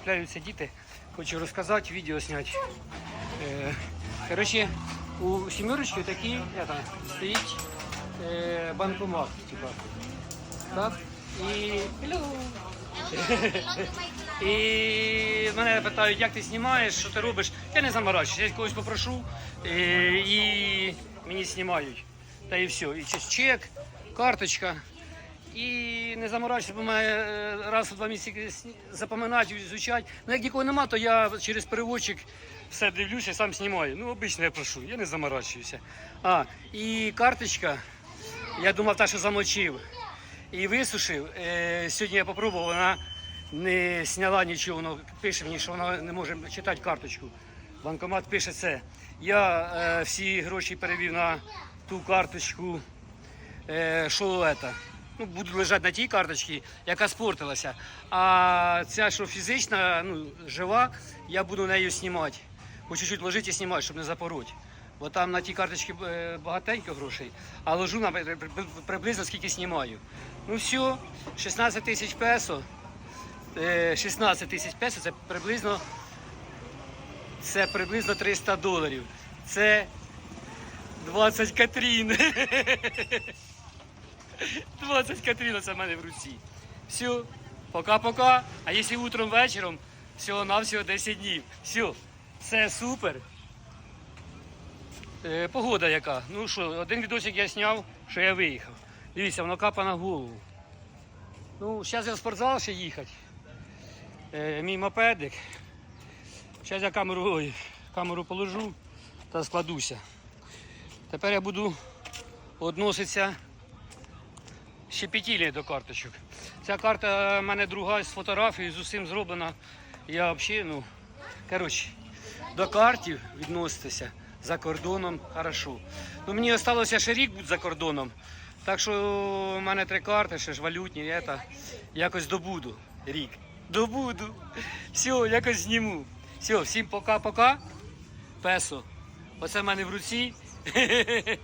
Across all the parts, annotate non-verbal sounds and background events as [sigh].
цепляються діти. Хочу розказати, відео зняти. Е, коротше, у сімерочки такий я стоїть е, банкомат. Типа. Так? І. [laughs] І мене питають, як ти знімаєш, що ти робиш. Я не заморачуюсь, я когось попрошу е, і мені знімають. Та і все. І чек, карточка. І не заморачуюся, бо мене раз у два місяці запам'ятати, звучать. Ну як нікого нема, то я через переводчик все дивлюся, сам знімаю. Ну, обично я прошу, я не заморачуюся. А, і карточка, я думав, та, що замочив і висушив. Е, сьогодні я попробував, вона не зняла нічого, воно пише мені, що вона не може читати карточку. Банкомат пише це. Я е, всі гроші перевів на ту карточку, е, це. Ну, буду лежати на тій карточці, яка спортилася. А ця, що фізична, ну, жива, я буду нею знімати. По чуть-чуть ложити і знімати, щоб не запороть. Бо там на тій карточці е, багатенько грошей, а ложу на при- при- приблизно скільки знімаю. Ну все, 16 тисяч песо. Е, 16 тисяч песо це приблизно, це приблизно 300 доларів. Це 20 катрін. [laughs] 20 катрін це в мене в руці. Все, пока-пока. А якщо утром вечором, всього навсього 10 днів. Все, це супер. Е, погода яка. Ну що, один відосик я зняв, що я виїхав. Дивіться, воно капа на голову. Ну, зараз я в спортзал ще їхати. Е, мій мопедик. Зараз я камеру, ой, камеру положу та складуся. Тепер я буду відноситися щепетільні до карточок. Ця карта в мене друга з фотографією, з усім зроблена. Я взагалі, ну, коротше, до картів відноситися за кордоном хорошо. Ну, мені залишилося ще рік бути за кордоном. Так що в мене три карти, ще ж валютні, я та якось добуду рік. Добуду. Все, якось зніму. Все, всім пока-пока. Песо. Оце в мене в руці. [laughs]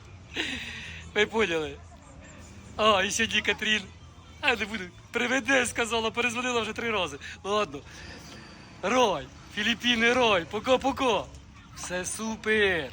Ви поняли? А, і сьогодні Катрін. А, не буду. Приведе, сказала, перезвонила вже три рази. Ладно. Рой, Філіппіни, рой, пока, поко. Все супер.